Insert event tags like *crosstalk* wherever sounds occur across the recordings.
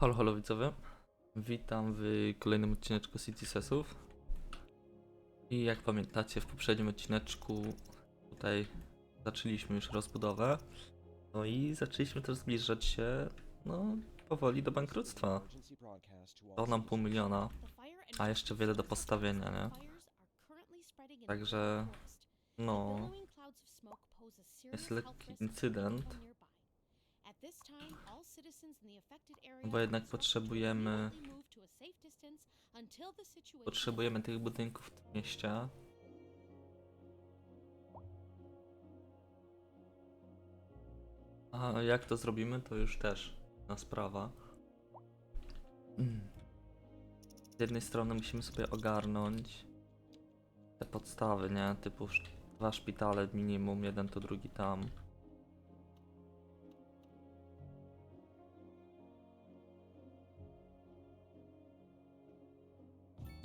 Halo, halo widzowie. Witam w kolejnym odcineczku City Sesów. I jak pamiętacie, w poprzednim odcineczku tutaj zaczęliśmy już rozbudowę. No i zaczęliśmy też zbliżać się, no, powoli do bankructwa. To nam pół miliona, a jeszcze wiele do postawienia, nie? Także, no, jest lekki incydent, bo jednak potrzebujemy potrzebujemy tych budynków w tym mieście. A jak to zrobimy, to już też na sprawa. *clears throat* Z jednej strony musimy sobie ogarnąć te podstawy, nie? Typu dwa szpitale minimum, jeden to drugi tam.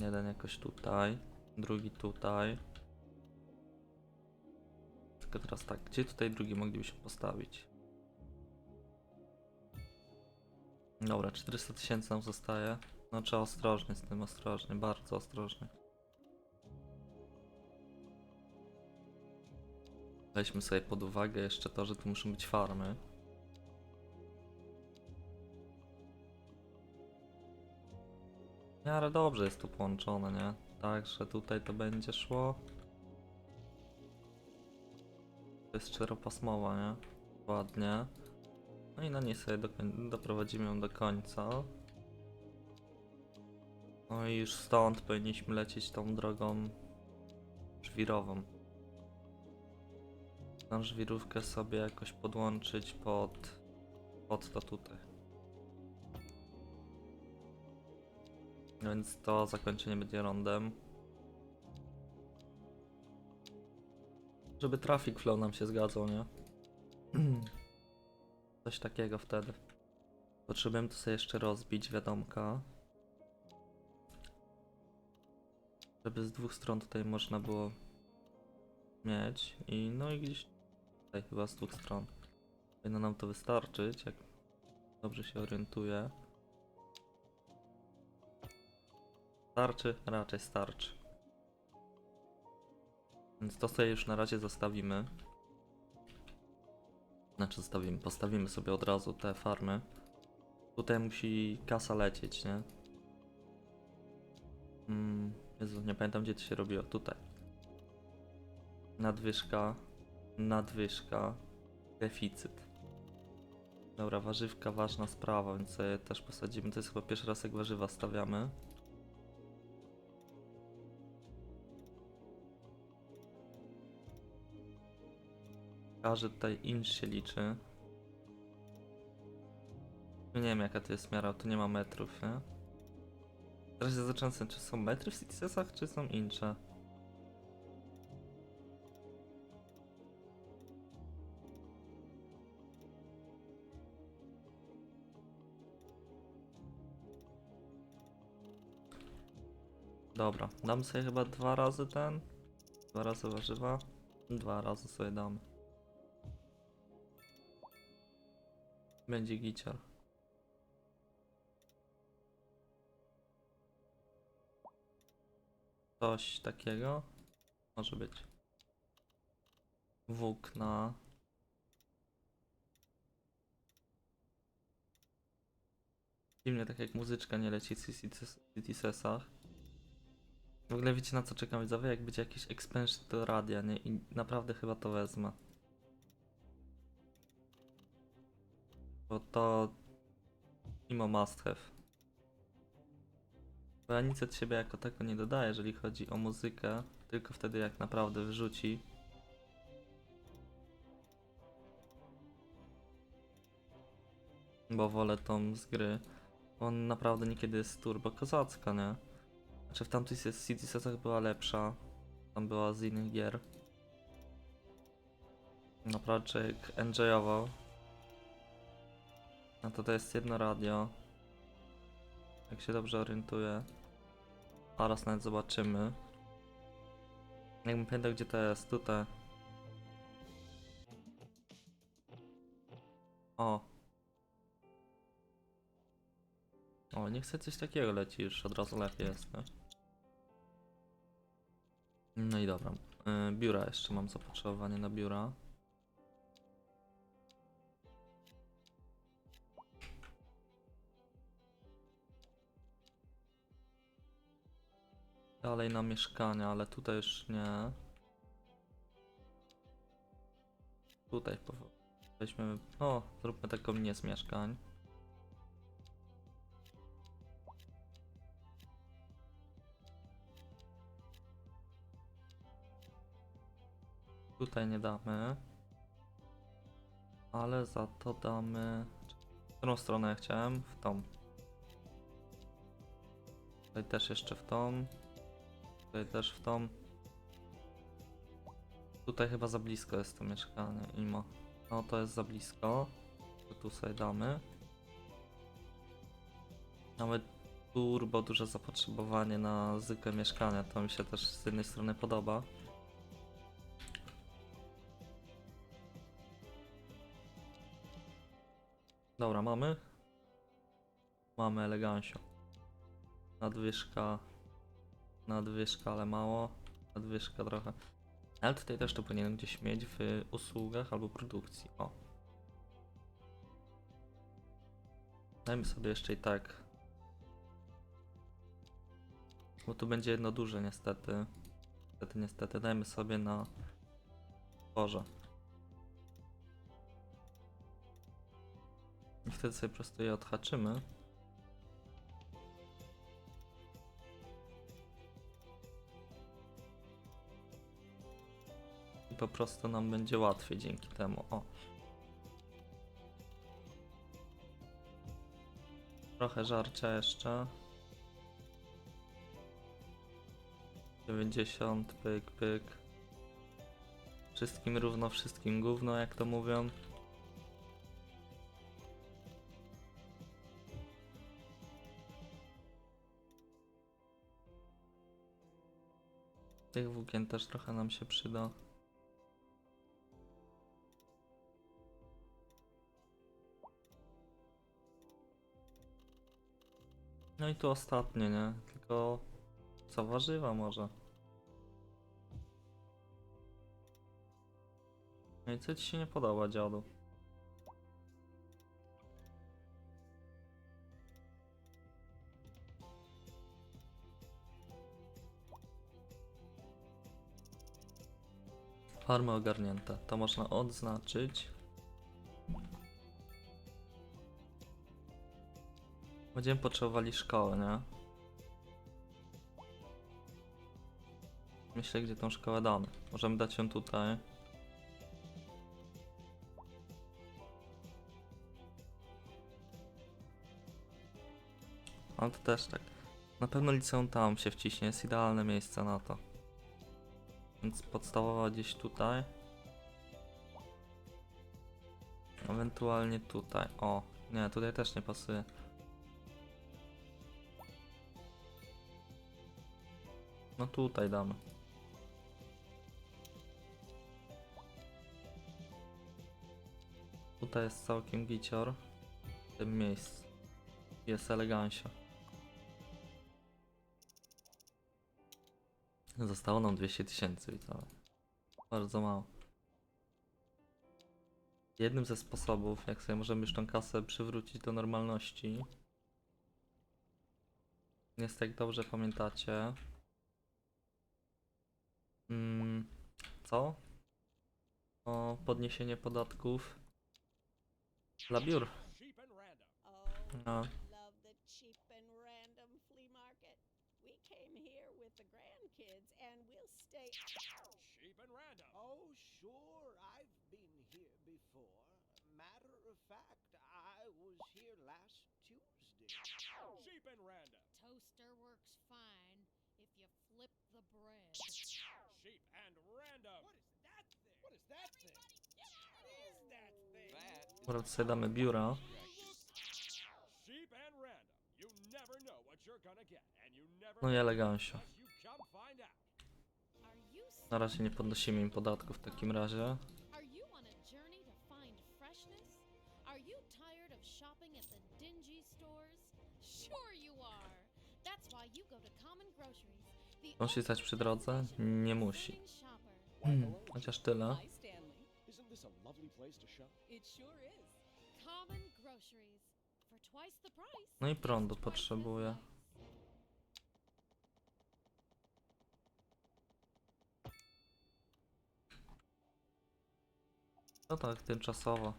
Jeden jakoś tutaj, drugi tutaj. Tylko teraz tak, gdzie tutaj drugi moglibyśmy postawić? Dobra, 400 tysięcy nam zostaje. No trzeba ostrożnie z tym, ostrożnie, bardzo ostrożnie. Weźmy sobie pod uwagę jeszcze to, że tu muszą być farmy. W miarę dobrze jest to połączone, nie? Także tutaj to będzie szło. To jest czteropasmowa, nie? Ładnie. No i na niej sobie dokoń- doprowadzimy ją do końca. No i już stąd powinniśmy lecieć tą drogą żwirową. Tą żwirówkę sobie jakoś podłączyć pod, pod to tutaj. Więc to zakończenie będzie rondem. Żeby traffic flow nam się zgadzał, nie? *clears throat* Coś takiego wtedy. Potrzebujemy to sobie jeszcze rozbić, wiadomka. Żeby z dwóch stron tutaj można było mieć. I no i gdzieś tutaj chyba z dwóch stron. Powinno nam to wystarczyć, jak dobrze się orientuję. Starczy? Raczej starczy. Więc to sobie już na razie zostawimy. Znaczy zostawimy, postawimy sobie od razu te farmy. Tutaj musi kasa lecieć, nie? Mm, Jezu, nie pamiętam gdzie to się robiło. Tutaj. Nadwyżka. Nadwyżka. Deficyt. Dobra, warzywka ważna sprawa, więc sobie też posadzimy. To jest chyba pierwszy raz jak warzywa stawiamy. Każdy tutaj inch się liczy. No nie wiem jaka to jest miara, tu nie ma metrów, nie? Teraz się zacząłem czy są metry w CTS-ach, czy są incze. Dobra, dam sobie chyba dwa razy ten. Dwa razy warzywa. Dwa razy sobie damy. Będzie gicior. Coś takiego może być. Włókna. Dziwnie tak jak muzyczka nie leci w CTS-ach. W ogóle wiecie na co czekam widzowie? Jak będzie jakiś expansion do radia, nie? I naprawdę chyba to wezmę. Bo to mimo must have. Bo ja nic od siebie jako tako nie dodaję, jeżeli chodzi o muzykę, tylko wtedy jak naprawdę wyrzuci. Bo wolę tą z gry. On naprawdę niekiedy jest turbo kozacka, nie? Znaczy w tamtych City Setach była lepsza. Tam była z innych gier. Naprawdę człowiek enjoyował. No to to jest jedno radio. Jak się dobrze orientuję. Zaraz nawet zobaczymy. Jakbym pamiętał gdzie to jest, tutaj. O. O, nie chcę coś takiego leci, już od razu lepiej jest, nie? No i dobra. y, Biura jeszcze mam zapotrzebowanie na biura. Dalej na mieszkania, ale tutaj już nie. Tutaj weźmiemy. O, zróbmy taką nie z mieszkań. Tutaj nie damy. Ale za to damy. W którą stronę chciałem? W tą. Tutaj też jeszcze w tą. Tutaj też w tą. Tutaj chyba za blisko jest to mieszkanie. Imo. No to jest za blisko. To tu sobie damy. Mamy turbo duże zapotrzebowanie na zwykłe mieszkania. To mi się też z jednej strony podoba. Dobra, mamy. Mamy elegancio. Nadwyżka. Nadwyżka, ale mało. Nadwyżka trochę. Ale tutaj też to powinien gdzieś mieć w usługach albo produkcji. O. Dajmy sobie jeszcze i tak. Bo tu będzie jedno duże niestety. Niestety, niestety. Dajmy sobie na Boże. I wtedy sobie prostu je odhaczymy. I po prostu nam będzie łatwiej dzięki temu. O. Trochę żarcia jeszcze. 90, pyk, pyk. Wszystkim równo, wszystkim gówno, jak to mówią. Tych włókien też trochę nam się przyda. No i tu ostatnie, nie? Tylko co warzywa może. No i co ci się nie podoba, dziadu? Farmy ogarnięte. To można odznaczyć. Będziemy potrzebowali szkoły, nie? Myślę, gdzie tą szkołę damy. Możemy dać ją tutaj. Ale to też tak. Na pewno liceum tam się wciśnie, jest idealne miejsce na to. Więc podstawowa gdzieś tutaj. Ewentualnie tutaj. O, nie, tutaj też nie pasuje. No tutaj damy. Tutaj jest całkiem gicior. W tym miejscu. Jest elegancja. Zostało nam 200 tysięcy widzowie. Bardzo mało. Jednym ze sposobów, jak sobie możemy już tą kasę przywrócić do normalności, jest jak dobrze pamiętacie. Mm, co? O podniesienie podatków dla biur. Cheap and random. Oh, No. love the cheap and random flea market. We came here with the grandkids and we'll stay. Cheap and random. Oh, sure, I've been here before. Matter of fact, I was here last Tuesday. Cheap and random. Toaster works fine if you flip the bread. Cheap and random. What is that thing? What is that thing? What is that thing? Może sobie damy biura. Cheap and random. You never know what you're gonna get, and you never No i elegancio. Na razie nie podnosimy im podatków w takim razie. Musi stać przy drodze? Nie musi. Hmm, chociaż tyle. No i prądu potrzebuję. nice. No tak, tymczasowo.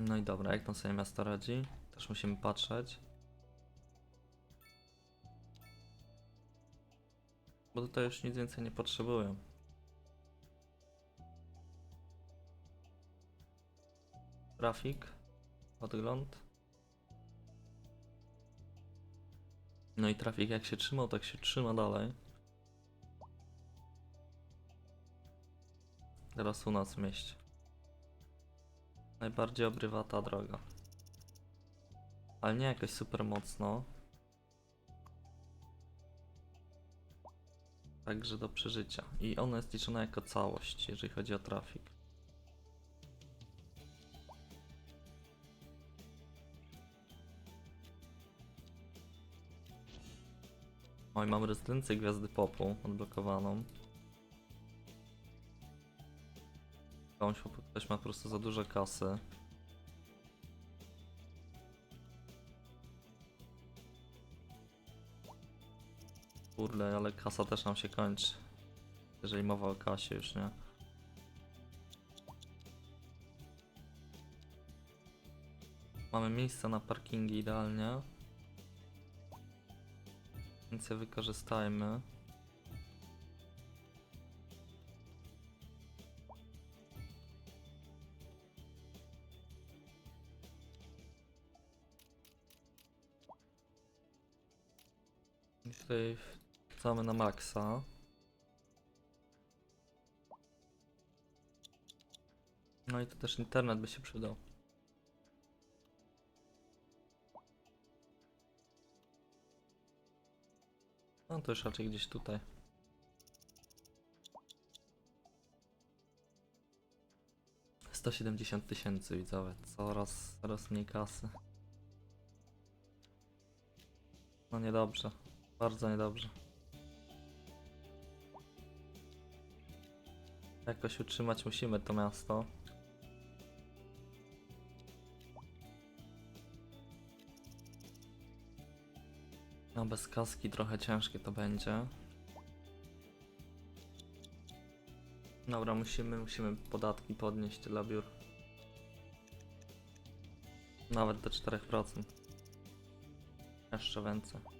No i dobra, jak tam sobie miasto radzi? Też musimy patrzeć. Bo tutaj już nic więcej nie potrzebują. Trafik, podgląd. No i trafik jak się trzymał, tak się trzyma dalej. Teraz u nas w mieście. Najbardziej obrywa ta droga. Ale nie jakoś super mocno. Także do przeżycia. I ona jest liczona jako całość, jeżeli chodzi o trafik. Oj, mam rezydencję Gwiazdy Popu odblokowaną. Ktoś ma po prostu za dużo kasy. Kurde, ale kasa też nam się kończy. Jeżeli mowa o kasie już, nie? Mamy miejsce na parkingi idealnie. Więc je wykorzystajmy. Tutaj wracamy na maksa. No i to też internet by się przydał. No to już raczej gdzieś tutaj. Sto siedemdziesiąt tysięcy widzowie, coraz, coraz mniej kasy. No niedobrze, bardzo niedobrze. Jakoś utrzymać musimy to miasto. No bez kaski trochę ciężkie to będzie. Dobra, musimy, musimy podatki podnieść dla biur. Nawet do 4%. Jeszcze więcej.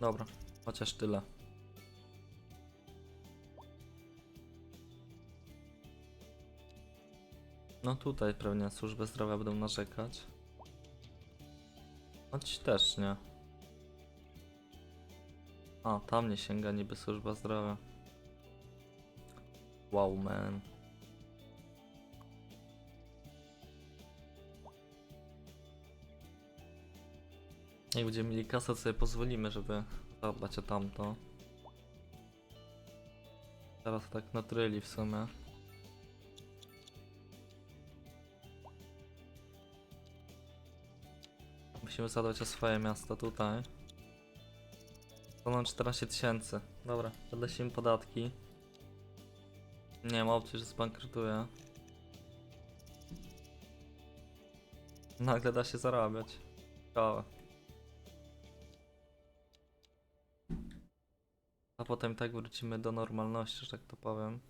Dobra, chociaż tyle. No tutaj pewnie służby zdrowia będą narzekać. Choć też nie. A, tam nie sięga niby służba zdrowia. Wow, man. Jak będziemy mieli kasę, sobie pozwolimy, żeby zadbać o tamto. Teraz tak natryli w sumie. Musimy zadbać o swoje miasto tutaj. Mam 14 tysięcy. Dobra, podlecimy podatki. Nie ma opcji, że zbankrutuję. Nagle da się zarabiać. Ciekawe. Potem tak wrócimy do normalności, że tak to powiem.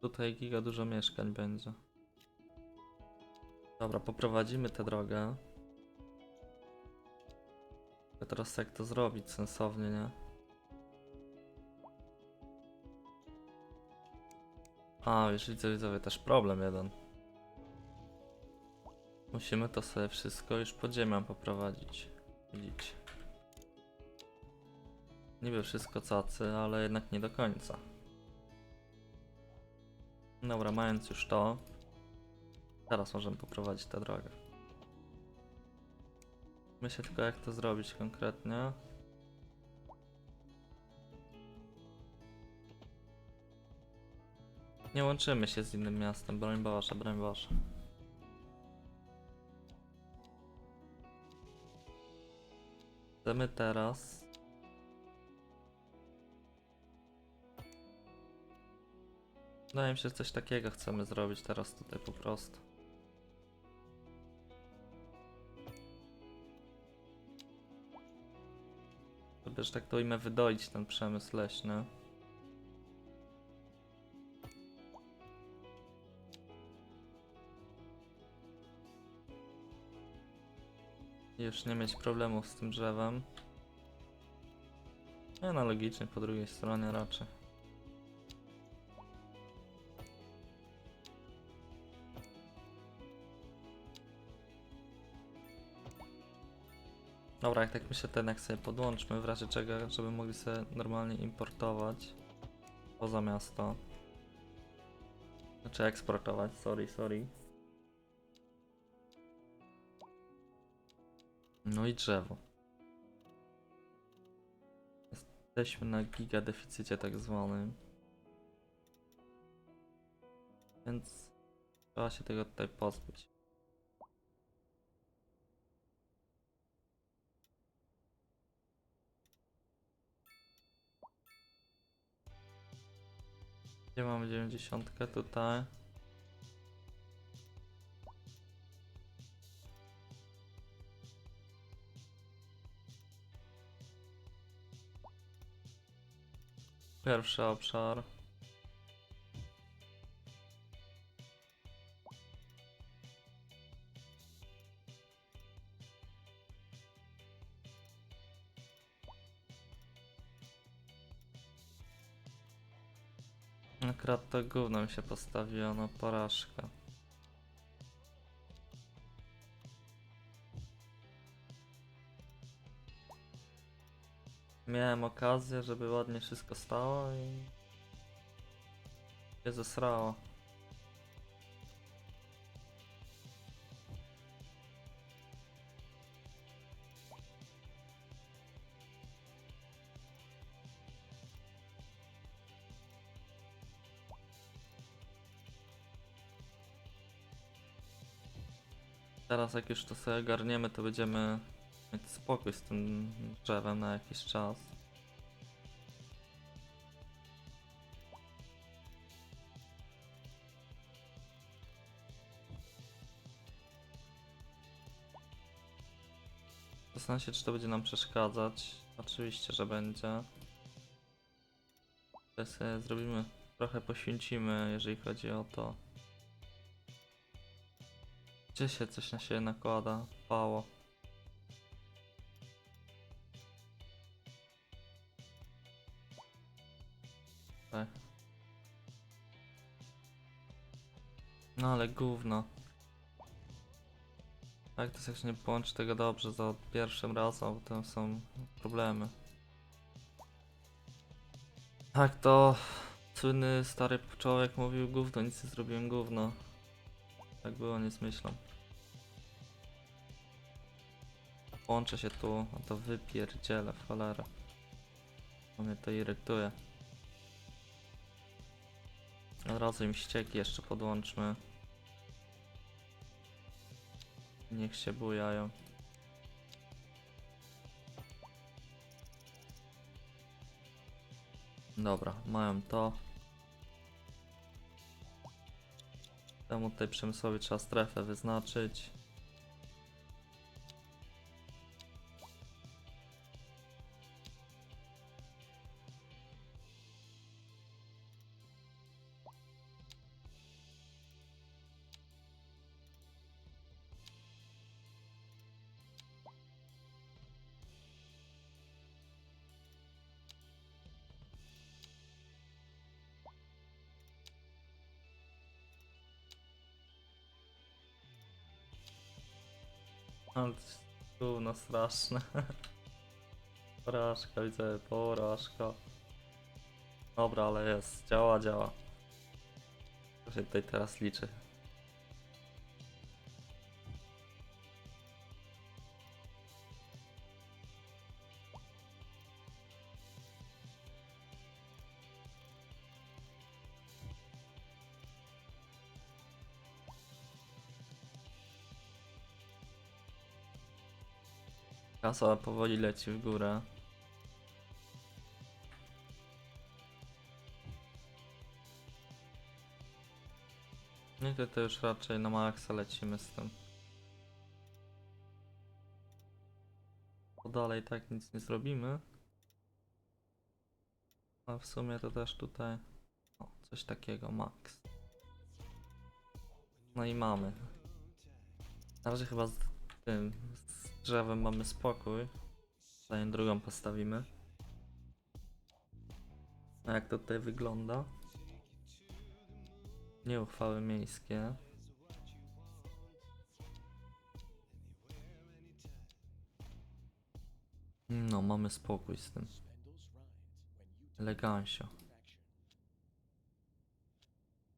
Tutaj giga dużo mieszkań będzie. Dobra, poprowadzimy tę drogę. A teraz jak to zrobić sensownie, nie? A, już widzę, widzowie, też problem jeden. Musimy to sobie wszystko już pod ziemią poprowadzić. Widzicie. Niby wszystko cacy, ale jednak nie do końca. Dobra, mając już to, teraz możemy poprowadzić tę drogę. Myślę tylko jak to zrobić konkretnie. Nie łączymy się z innym miastem, broń Boże, broń Boże. Chcemy teraz Wydaje mi się, że coś takiego chcemy zrobić teraz tutaj po prostu. Żeby, że tak to ujmę, wydoić ten przemysł leśny. Już nie mieć problemów z tym drzewem. Analogicznie po drugiej stronie raczej. Dobra, jak tak myślę, ten jak sobie podłączmy, w razie czego, żeby mogli sobie normalnie importować poza miasto. Znaczy eksportować, sorry, sorry. No i drzewo. Jesteśmy na giga deficycie tak zwanym. Więc trzeba się tego tutaj pozbyć. Gdzie mamy 90 tutaj? Pierwszy obszar. Akurat to gówno mi się postawiło na porażkę. Miałem okazję, żeby ładnie wszystko stało i się zesrało. Teraz jak już to sobie ogarniemy, to będziemy mieć spokój z tym drzewem na jakiś czas. Się, czy to będzie nam przeszkadzać. Oczywiście, że będzie. Sobie zrobimy, trochę poświęcimy, jeżeli chodzi o to. Gdzie się coś na siebie nakłada? Pało. Tak. No ale gówno. Tak, to jak się nie połączy tego dobrze za pierwszym razem, a potem są problemy. Tak to słynny stary człowiek mówił gówno, nic nie zrobiłem gówno. Tak było, nie zmyślam. Łączę się tu, a to wypierdzielę w cholerę. Mnie to irytuje. Od razu im ścieki jeszcze podłączmy. Niech się bujają. Dobra, mają to. Temu tutaj przemysłowi trzeba strefę wyznaczyć. Gówno straszne. *laughs* Porażka, widzę, porażka. Dobra, ale jest, działa, działa. To się tutaj teraz liczy. Kasa powoli leci w górę. No to, to już raczej na maksa lecimy z tym. Bo dalej tak nic nie zrobimy. A w sumie to też tutaj o, coś takiego max. No i mamy. Na razie chyba z tym z drzewem mamy spokój. Zanim drugą postawimy. A jak to tutaj wygląda? Nieuchwały miejskie. No, mamy spokój z tym. Elegancio.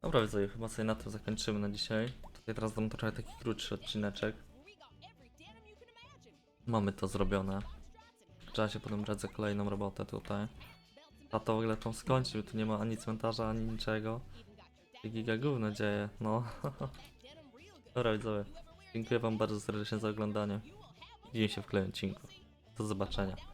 Dobra, widzowie, chyba sobie na tym zakończymy na dzisiaj. Tutaj teraz dam trochę taki krótszy odcineczek. Mamy to zrobione. Trzeba się potem brać za kolejną robotę tutaj. A to w ogóle tam skończył, tu nie ma ani cmentarza, ani niczego. Się giga gówno dzieje, no. *laughs* Dobra widzowie, dziękuję wam bardzo serdecznie za oglądanie. Widzimy się w kolejnym odcinku. Do zobaczenia.